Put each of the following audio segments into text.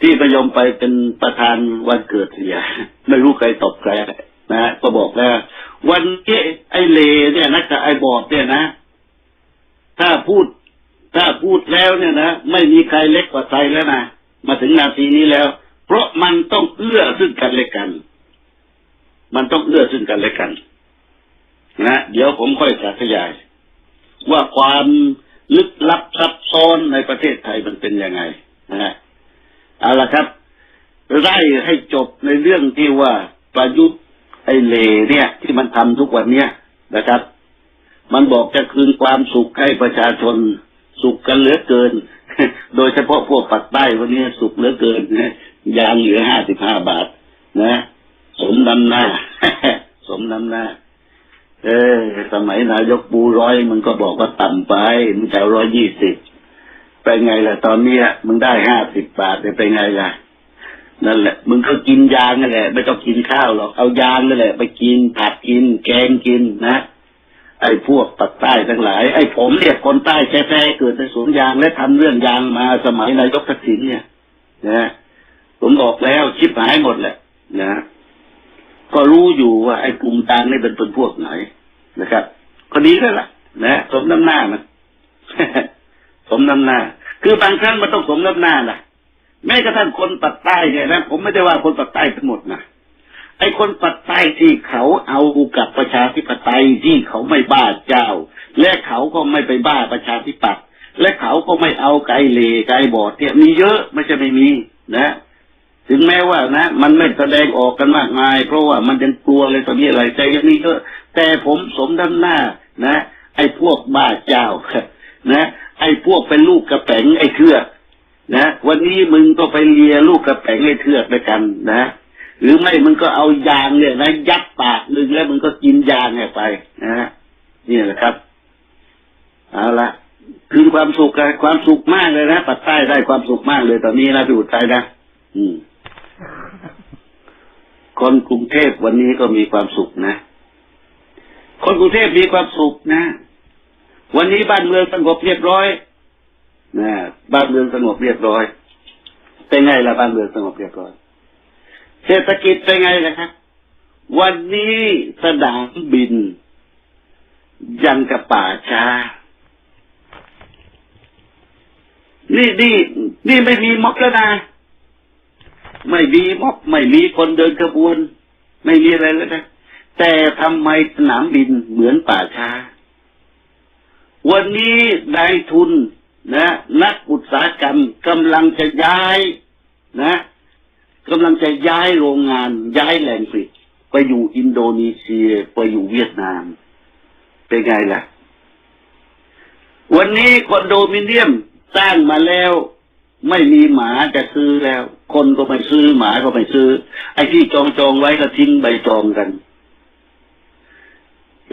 ที่ประยมไปเป็นประธานวันเกิดเสีย ไม่รู้ใครตบใครนะก็บอกแล้ว วันนี้ไอ้เลเนี่ยนะกับไอ้บอดเนี่ยนะ ถ้าพูด ถ้าพูดแล้วเนี่ยนะไม่มีใครเล็กกว่าใครแล้วนะมาถึงนาทีนี้แล้ว เพราะมันต้องเอื้อซึ่งกันและกัน มันต้องเอื้อซึ่งกันและกันนะเดี๋ยวผมค่อยสาธยาย ว่าความลึกลับซับซ้อนในประเทศไทยมันเป็นยังไงนะฮะ เอาละครับ ไล่ให้จบในเรื่องที่ว่าประยุทธ์ไอเลเนี่ย ที่มันทำทุกวันเนี้ยนะครับ มันบอกจะคืนความสุขให้ประชาชนสุขกันเหลือเกิน โดยเฉพาะพวกปักใต้วันนี้สุขเหลือเกินนะยางเหลือห้าสิบห้าบาท นะ สมนำหน้า สมนำหน้า เออ สมัยนายกปูร้อยมันก็บอกว่าต่ำไปมึงจะร้อยยี่สิบ ไปไงล่ะ ตอนเนี้ยมึงได้ห้าสิบบาทไปไงล่ะ นั่นแหละ มึงก็กินยางนั่นแหละ ไม่ต้องกินข้าวหรอก เอายางนั่นแหละ ไปกินผัดกิน แกงกินนะ ไอ้พวกปักใต้ทั้งหลาย ไอ้ผมเนี่ยคนใต้แท้ๆเกิดในสวนยางและทำเรื่องยางมาสมัยนายกทักษิณเนี่ยนะผมบอกแล้วชิบหายหมดแหละนะก็รู้อยู่ว่าไอ้กลุ่มต่างนี่เป็นเป็นพวกไหนนะครับก็ดีแล้วล่ะนะสมน้ำหน้ามัน สมน้ำหน้า คือบางครั้งมันต้องสมน้ำหน้านะแม้กระทั่งคนปักใต้เนี่ยนะผมไม่ได้ว่าคนปักใต้ทั้งหมดนะไอ้คนปักใต้ที่เขาเอากับประชาธิปไตยที่เขาไม่บ้าเจ้า และเขาก็ไม่ไปบ้าประชาธิปัตย์และเขาก็ไม่เอาไกลเลไกลบอดเนี่ยมีเยอะไม่ใช่ไม่มีนะ ถึงแม้ว่านะ มันไม่แสดงออกกันมากมาย เพราะว่ามันยังกลัวอะไรต่อมีอะไรใจยังนี้ก็แต่ผมสมด้านหน้านะ ไอ้พวกบ้าเจ้า วกเป็นลูกกระแป๋งไอ้เทือกนะวันนี้มึงก็ไปเลียลูกกระแป๋งไอ้เทือกด้วยกันนะหรือไม่มึงก็เอายางเนี่ยนะยัดปากมึงแล้วมึงก็กินยางเนี่ยไปนะนี่แหละครับเอาละคืนความสุขกันความสุขมากเลยนะปัดใต้ได้ความสุขมากเลยตอนนี้นะพี่อุทัยนะอืม คนกรุงเทพวันนี้ก็มีความสุขนะคนกรุงเทพมีความสุขนะ วันนี้บ้านเมืองสงบเรียบร้อย นะบ้านเมืองสงบเรียบร้อย เป็นไงล่ะบ้านเมืองสงบเรียบร้อย เศรษฐกิจเป็นไงล่ะครับวันนี้สนามบิน ยังกับป่าช้า นี่นี่นี่ไม่มีม็อบแล้วนะ ไม่มีม็อบไม่มีคนเดินขบวน ไม่มีอะไรแล้วนะ แต่ทำไมสนามบินเหมือนป่าช้า วันนี้นายทุน นะ นักอุตสาหกรรมกำลังจะย้ายนะกำลังจะย้ายโรงงาน ย้ายแหล่งผลิตไปอยู่อินโดนีเซีย ไปอยู่เวียดนาม เป็นไงล่ะ วันนี้คอนโดมิเนียมสร้างมาแล้วไม่มีหมาจะซื้อแล้ว คนก็ไม่ซื้อหมาก็ไม่ซื้อ ไอ้ที่จองจองไว้ก็ทิ้งใบจองกัน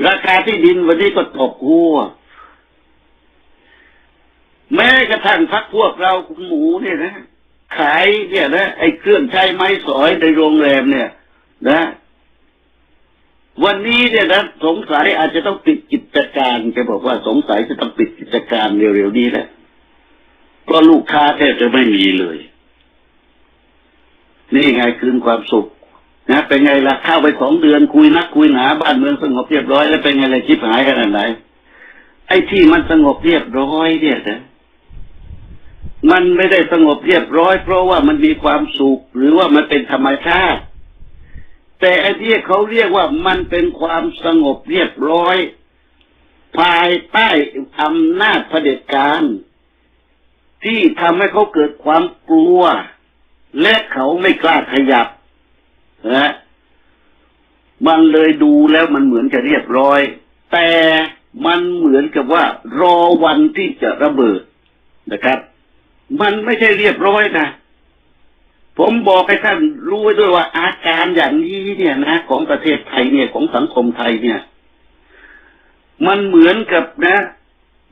ราคาที่ดินวันนี้ก็ตกหัว แม้กระทั่งพักพวกเราคุณหมูเนี่ยนะขายเนี่ยนะไอ้เครื่องใช้ไม้สอยในโรงแรมเนี่ย นะ วันนี้เนี่ยนะสงสัยอาจจะต้องปิดกิจการแกบอกว่าสงสัยจะต้องปิดกิจการเร็วๆนี้แหละเพราะลูกค้าแทบจะไม่มีเลย นี่ไงคืนความสุขนะเป็นไงล่ะเข้าไปสองเดือนคุยนักคุยหนาบ้านเมืองสงบเรียบร้อยแล้วเป็นไงล่ะชิบหายขนาดไหนไอ้ที่มันสงบเรียบร้อยเนี่ยนะ มันไม่ได้สงบเรียบร้อย เพราะว่ามันมีความสุขหรือว่ามันเป็นธรรมชาติ แต่ไอ้ที่เขาเรียกว่ามันเป็นความสงบเรียบร้อย ภายใต้อำนาจเผด็จการ ที่ทำให้เขาเกิดความกลัว และเขาไม่กล้าขยับนะมันเลยดูแล้วมันเหมือนจะเรียบร้อย แต่มันเหมือนกับว่ารอวันที่จะระเบิดนะครับ มันไม่ใช่เรียบร้อยนะผมบอกให้ท่านรู้ไว้ด้วยว่าอาการอย่างนี้เนี่ยนะ ของประเทศไทยเนี่ยของสังคมไทยเนี่ย มันเหมือนกับนะ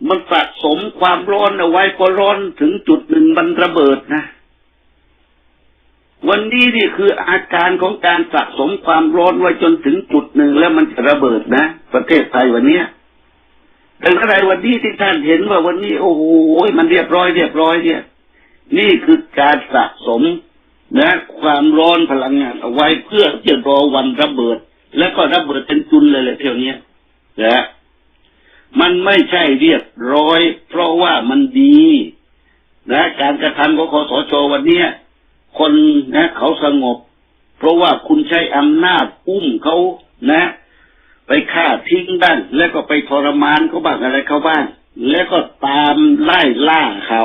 มันสะสมความร้อนเอาไว้พอร้อนถึงจุดหนึ่งมันระเบิดนะ วันนี้นี่คืออาการของการสะสมความร้อนไว้จนถึงจุดหนึ่งแล้วมันจะระเบิดนะ ประเทศไทยวันเนี้ย แต่อะไรวันนี้ที่ท่านเห็นว่าวันนี้ โอ้โหมันเรียบร้อยเรียบร้อยเนี่ย นี่คือการสะสมนะ ความร้อนพลังงานเอาไว้เพื่อจะรอวันระเบิด แล้วก็ระเบิดเป็นจุนเลยแหละเที่ยวนี้นะมันไม่ใช่เรียบร้อย เพราะว่ามันดีนะการกระทำของคอสชวันนี้คนนะ เขาสงบ เพราะว่าคุณใช้อำนาจอุ้มเขานะ ไปฆ่าทิ้งบ้างแล้วก็ไปทรมานเขาบ้างอะไรเขาบ้างแล้วก็ตามไล่ล่าเขา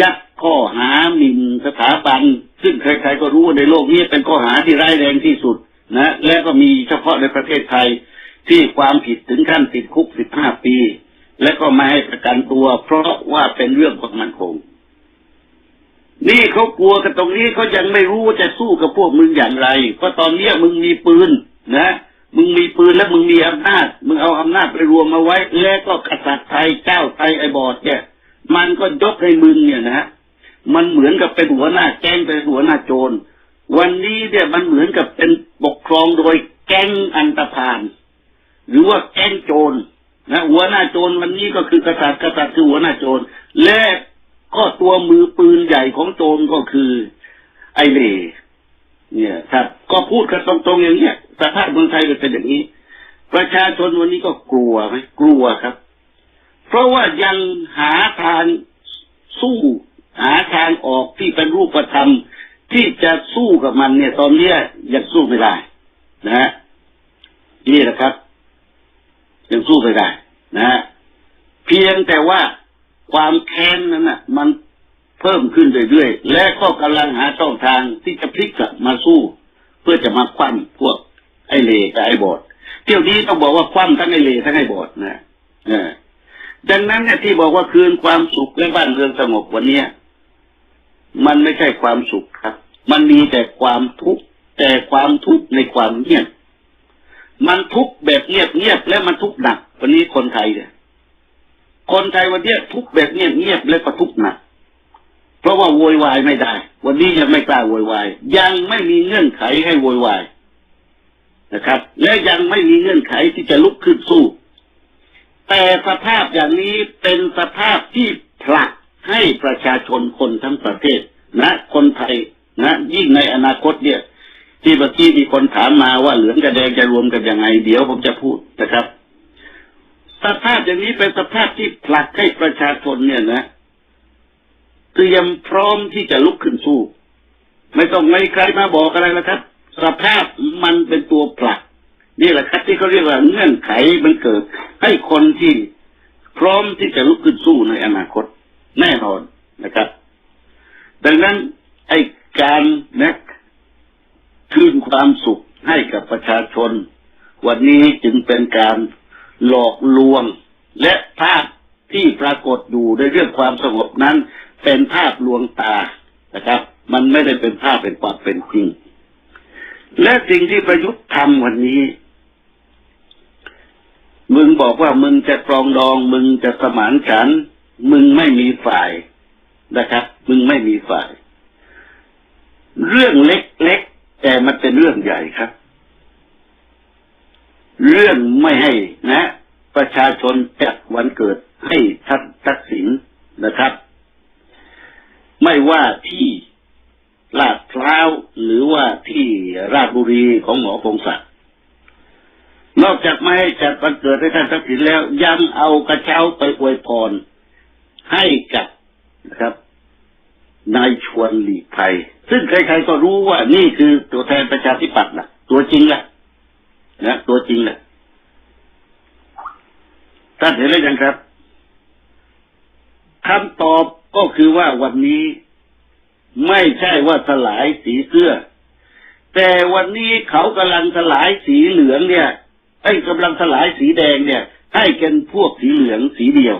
ยัดข้อหาหมิ่นสถาบัน ซึ่งใครๆก็รู้ว่าในโลกนี้เป็นข้อหาที่ร้ายแรงที่สุดนะ และก็มีเฉพาะในประเทศไทยที่ความผิดถึงขั้นติดคุกสิบห้าปี และก็ไม่ให้ประกันตัว เพราะว่าเป็นเรื่องของมันคง นี่เขากลัวกันตรงนี้เขายังไม่รู้ว่าจะสู้กับพวกมึงอย่างไร เพราะตอนนี้มึงมีปืนนะ มึงมีปืนและมึงมีอำนาจ มึงเอาอำนาจไปรวมมาไว้ แล้วก็กษัตริย์ไทยเจ้าไทยไอ้บอดเนี่ยมันก็ยกให้มึงเนี่ยนะมันเหมือนกับเป็นหัวหน้าแก๊งเป็นหัวหน้าโจร วันนี้เนี่ยมันเหมือนกับเป็นปกครองโดยแก๊งอันตพาน หรือว่าแก๊งโจรนะหัวหน้าโจรวันนี้ก็คือกษัตริย์กษัตริย์คือหัวหน้าโจรและก็ตัวมือปืนใหญ่ของโจรก็คือ ไอเล่ เนี่ยครับ ก็พูดกันตรงๆอย่างเงี้ยสภาพเมืองไทยมันเป็นอย่างนี้ ประชาชนวันนี้ก็กลัวไหมกลัวครับ เพราะว่ายังหาทางสู้หาทางออกที่เป็นรูปธรรมที่จะสู้กับมันเนี่ย ตอนเนี้ยยังสู้ไม่ได้ นะฮะนี่แหละครับ ยังสู้ไม่ได้ นะฮะเพียงแต่ว่าความแค้นนั้นน่ะ มัน พิ่มขึ้นเรื่อยๆ และก็กำลังหาช่องทางที่จะพลิกกลับมาสู้ เพื่อจะมาคว่ำพวกไอเลกับไอบอด เที่ยวนี้ต้องบอกว่าคว่ำทั้งไอเลทั้งไอบอดนะเออดังนั้นเนี่ยที่บอกว่าคืนความสุขและบ้านเรือนสงบวันเนี้ยมันไม่ใช่ความสุขครับ มันมีแต่ความทุกข์แต่ความทุกข์ในความเงียบ มันทุกข์แบบเงียบเงียบและมันทุกข์หนัก วันนี้คนไทยเนี่ยคนไทยวันเนี้ยทุกข์แบบเงียบเงียบและก็ทุกข์หนักะว่าโวยวายไม่ได้ วันนี้ยังไม่กล้าโวยวาย ยังไม่มีเงื่อนไขให้โวยวายนะครับ และยังไม่มีเงื่อนไขที่จะลุกขึ้นสู้ แต่สภาพอย่างนี้เป็นสภาพที่ผลักให้ประชาชนคนทั้งประเทศนะคนไทยนะยิ่งในอนาคตเนี่ย ที่เมื่อกี้มีคนถามมาว่าเหลืองกับแดงจะรวมกันยังไง เดี๋ยวผมจะพูดนะครับ สภาพอย่างนี้เป็นสภาพที่ผลักให้ประชาชนเนี่ยนะ เตรียมพร้อมที่จะลุกขึ้นสู้ ไม่ต้องไม่ใครมาบอกอะไรแล้วครับ สภาพมันเป็นตัวผลักนี่แหละครับที่เขาเรียกว่าเงื่อนไขมันเกิด ให้คนที่พร้อมที่จะลุกขึ้นสู้ในอนาคต แน่นอนนะครับ ดังนั้นไอ้การนะคืนความสุขให้กับประชาชน วันนี้จึงเป็นการหลอกลวงและภาพ ที่ปรากฏอยู่ในเรื่องความสงบนั้น เป็นภาพลวงตานะครับ มันไม่ได้เป็นภาพเป็นความเป็นจริง และสิ่งที่ประยุทธ์ทำวันนี้ มึงบอกว่ามึงจะปรองดอง มึงจะสมานฉัน มึงไม่มีฝ่ายนะครับ มึงไม่มีฝ่าย เรื่องเล็กๆแต่มันเป็นเรื่องใหญ่ครับ เรื่องไม่ให้นะ ประชาชนจัดวันเกิดให้ท่านทักษิณนะครับ ไม่ว่าที่ลาดพร้าวหรือว่าที่ รีของหมอพงศักดิ์นอกจากไม่ให้จัดวันเกิดให้ท่านทักษิณแล้ว ยังเอากระเช้าไปอวยพร ให้กับนะครับนายชวนหลีกภัย ซึ่งใครๆก็รู้ว่านี่คือตัวแทนประชาธิปัตย์นะตัวจริงแหละนะตัวจริงแหละท่านเห็นแล้วยังครับคำตอบก็คือว่าวันนี้ไม่ใช่ว่าสลายสีเสื้อ แต่วันนี้เขากำลังสลายสีเหลืองเนี่ยไอ้ยกำลังสลายสีแดงเนี่ย ให้กันพวกสีเหลืองสีเดียว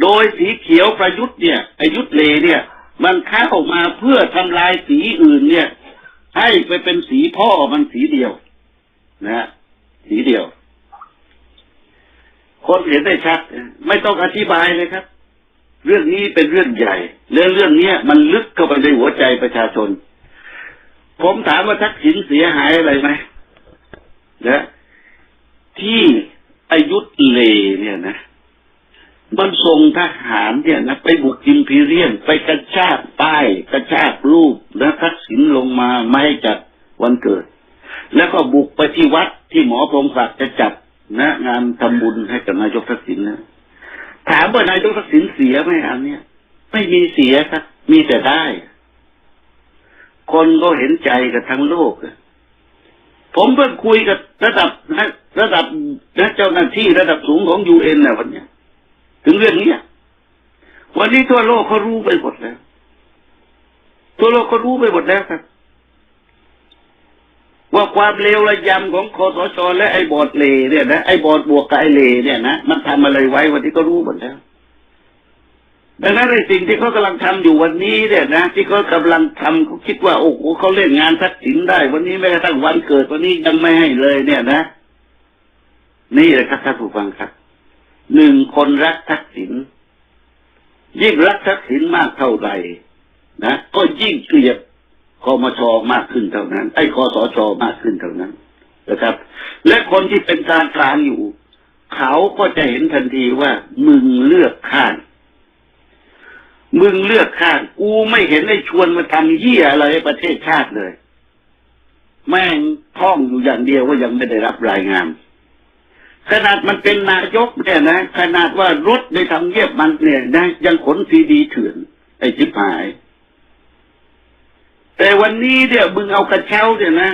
โดยสีเขียวประยุทธ์เนี่ยไอยุทธเลเนี่ย มันเข้ามาเพื่อทำลายสีอื่นเนี่ย ให้ไปเป็นสีพ่อมันสีเดียว นะสีเดียว คนเห็นได้ชัด ไม่ต้องอธิบายเลยครับ เรื่องนี้เป็นเรื่องใหญ่และเรื่องเนี้ยมันลึกเข้าไปในหัวใจประชาชน ผมถามว่าทักษิณเสียหายอะไรไหมนะที่อายุทธเลเนี่ยนะ มันส่งทหารเนี่ยนะไปบุกอิมพีเรียนไปกระชากป้ายกระชากรูปแล้วทักษิณลงมาไม่จัดวันเกิด แล้วก็บุกไปที่วัดที่หมอพงศักดิ์จะจัดนะงานทำบุญให้กับนายกทักษิณนะถามว่านายกทักษิณเสียไหมอันเนี้ยไม่มีเสียครับ มีแต่ได้ คนก็เห็นใจกับทั้งโลกผมเพิ่งคุยกับระดับนะระดับนะเจ้าหน้าที่ระดับสูงของยูเอ็นนะวันนี้ถึงเรื่องนี้วันนี้ทั่วโลกเขารู้ไปหมดแล้วทั่วโลกเขารู้ไปหมดแล้วครับ ว่าความเลวระยำของคอสชและไอ้บอดเลเนี่ยนะไอ้บอดบวกกับไอ้เลเนี่ยนะมันทำอะไรไว้วันนี้ก็รู้หมดแล้ว ดังนั้นในสิ่งที่เขากำลังทำอยู่วันนี้เนี่ยนะที่เขากำลังทำเขาคิดว่าโอ้โหเขาเล่นงานทักษิณได้ วันนี้แม้กระทั่งวันเกิดวันนี้ยังไม่ให้เลย เนี่ยนะ นี่แหละครับท่านผู้ฟังครับหนึ่งคนรักทักษิณยิ่งรักทักษิณมากเท่าไหร่นะก็ยิ่งเกลียดคอมชอมากขึ้นเท่านั้น ไอ้คอสชมากขึ้นเท่านั้นนะครับ และคนที่เป็นกลารกลางอยู่ เขาก็จะเห็นทันทีว่ามึงเลือกข้าง มึงเลือกข้าง กูไม่เห็นได้ชวนมาทำเหี้ยอะไรให้ประเทศชาติเลย แม่งท่องอยู่อย่างเดียวว่ายังไม่ได้รับรายงาน ขนาดมันเป็นนายกเนี่ยนะ ขนาดว่ารถในทำเงียบมันเนี่ยนะยังขนซีดีเถื่อน ไอ้ชิบหาย แต่วันนี้เนี่ยมึงเอากระเช้าเนี่ยนะ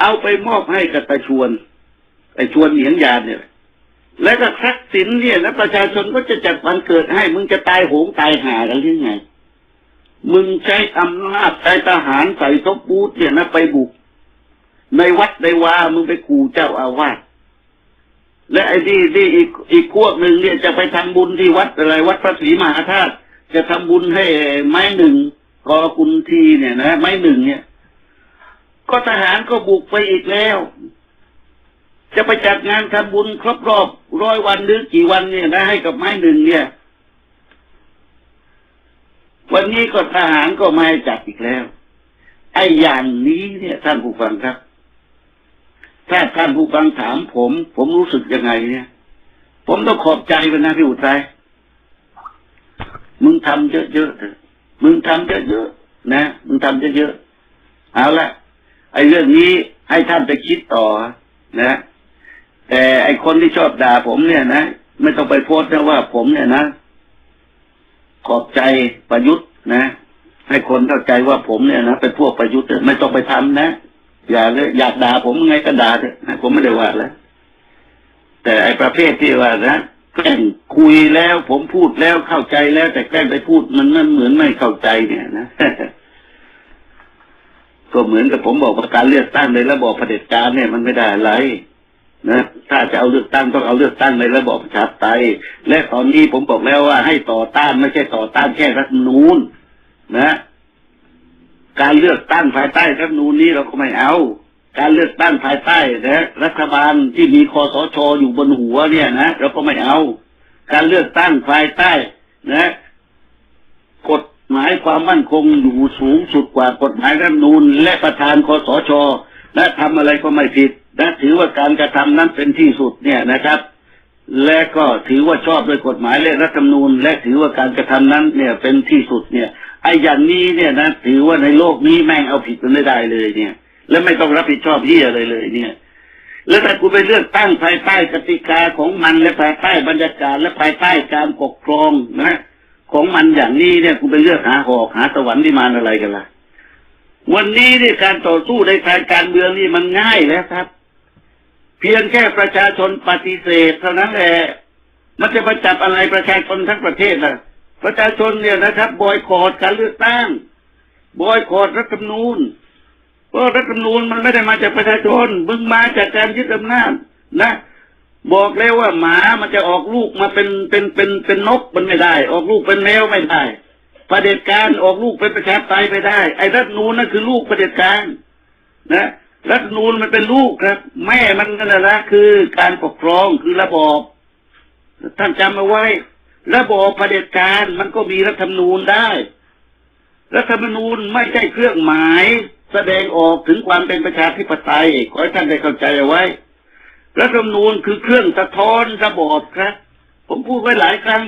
เอาไปมอบให้กับตาชวน ไอ้ชวนเหนียงยานเนี่ย แล้วก็ทักษิณเนี่ยนะประชาชนก็จะจัดวันเกิดให้ มึงจะตายโหงตายหากันหรือไง มึงใช้อำนาจใช้ทหารใส่ทบปูดเนี่ยนะไปบุก ในวัดในวามึงไปขู่เจ้าอาวาสและไอ้นี่นี่อีกอีกพวกหนึ่งเนี่ยจะไปทำบุญที่วัดอะไรวัดพระศรีมหาธาตุจะทำบุญให้ไม้หนึ่งกอคุณทีเนี่ยนะไม้หนึ่งเนี่ย ก็ทหารก็บุกไปอีกแล้ว จะไปจัดงานทำบุญครบรอบร้อยวันหรือกี่วันเนี่ยนะให้กับไม้หนึ่งเนี่ย วันนี้ก็ทหารก็มาจัดอีกแล้ว ไอ้อย่างนี้เนี่ยท่านผู้ฟังครับ ถ้าท่านผู้ฟังถามผม ผมรู้สึกยังไงเนี่ย ผมต้องขอบใจมันนะพี่อุทัยมึงทำเยอะๆเถอะมึงทำเยอะๆนะ มึงทำเยอะๆเอาละไอ้เรื่องนี้ให้ท่านไปคิดต่อนะ แต่ไอคนที่ชอบด่าผมเนี่ยนะไม่ต้องไปโพสต์นะว่าผมเนี่ยนะ ขอบใจประยุทธ์นะ ให้คนเข้าใจว่าผมเนี่ยนะเป็นพวกประยุทธ์ไม่ต้องไปทำนะอย่าเลยอยากด่าผมไงก็ด่าเถอะนะผมไม่ได้ว่าแล้วแต่ไอประเภทที่ว่านะแกล้งคุยแล้ว ผมพูดแล้วเข้าใจแล้ว แต่แกล้งไปพูดมันนั่นเหมือนไม่เข้าใจเนี่ยนะก็เหมือนกับผมบอกว่าการเลือกตั้งในระบอบเผด็จการเนี่ยมันไม่ได้อะไร นะถ้าจะเอาเลือกตั้งต้องเอาเลือกตั้งในระบอบประชาธิปไตยและตอนนี้ผมบอกแล้วว่าให้ต่อต้านไม่ใช่ต่อต้านแค่รัฐนูญนะ การเลือกตั้งภายใต้รัฐนูญนี้เราก็ไม่เอา การเลือกตั้งภายใต้นะรัฐบาลที่มีคอสชอยู่บนหัวเนี่ยนะเราก็ไม่เอา การเลือกตั้งภายใต้ นะกฎหมายความมั่นคงอยู่สูงสุดกว่ากฎหมายรัฐนูญและประธานคอสช และทำอะไรก็ไม่ผิดและถือว่าการกระทำนั้นเป็นที่สุดเนี่ยนะครับ และก็ถือว่าชอบด้วยกฎหมายและรัฐธรรมนูญ และถือว่าการกระทำนั้นเนี่ยเป็นที่สุดเนี่ยไอ้อย่างนี้เนี่ยนะถือว่าในโลกนี้แม่งเอาผิดมันไม่ได้เลยเนี่ย และไม่ต้องรับผิดชอบที่อะไรเลยเนี่ยแล้วถ้ากูไปเลือกตั้งภายใต้กติกาของมันและภายใต้บรรยากาศและภายใต้การปกครองนะ ของมันอย่างนี้เนี่ยกูไปเลือกหาหอกหาสวรรค์ที่มานอะไรกันล่ะ วันนี้นี่การต่อสู้ในทางการเมืองนี่มันง่ายแล้วครับ เพียงแค่ประชาชนปฏิเสธเท่านั้นแหละมันจะมาจับอะไรประชาชนทั้งประเทศล่ะ ประชาชนเนี่ยนะครับ บอยคอรดการเลือกตั้ง บอยคอรดรัฐธรรมนูญเพราะรัฐธรรมนูญมันไม่ได้มาจากประชาชนมึงมาจากการยึดอำนาจนะบอกแล้วว่าหมามันจะออกลูกมาเป็นเป็นเป็นเป็นนกมันไม่ได้ ออกลูกเป็นแมวไม่ได้ ประเด็จการออกลูกเป็นประชาธิปไตยไม่ได้ ไอ้รัฐนูญนั่นคือลูกประเด็จการนะรัฐนูญมันเป็นลูกครับ แม่มันนั่นแหละคือการปกครองคือระบอบท่านจำเอาไว้ ระบอบประเด็จการมันก็มีรัฐธรรมนูญได้ รัฐธรรมนูญไม่ใช่เครื่องหมายแสดงออกถึงความเป็นประชาธิปไตยขอให้ท่านได้เข้าใจเอาไว้ รัฐธรรมนูญคือเครื่องสะท้อนระบอบครับ ผมพูดไว้หลายครั้ง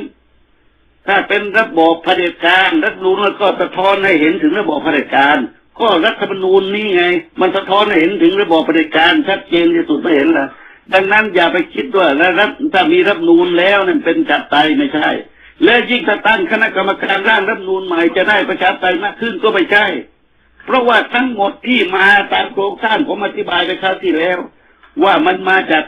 ถ้าเป็นระบอบเผด็จการรัฐนูนก็สะท้อนให้เห็นถึงระบอบเผด็จการ ก็รัฐธรรมนูญนี่ไง มันสะท้อนให้เห็นถึงระบอบเผด็จการชัดเจนที่สุดไม่เห็นละดังนั้นอย่าไปคิดว่าแล้วรัฐถ้ามีรัฐนูญแล้วนั่นเป็นจัดไตไม่ใช่ และยิ่งถ้าตั้งคณะกรรมการร่างรัฐนูญใหม่จะได้ประชาธิปไตยมากขึ้นก็ไม่ใช่ เพราะว่าทั้งหมดที่มาตามโครงสร้างผมอธิบายไปคราวที่แล้ว ว่ามันมาจาก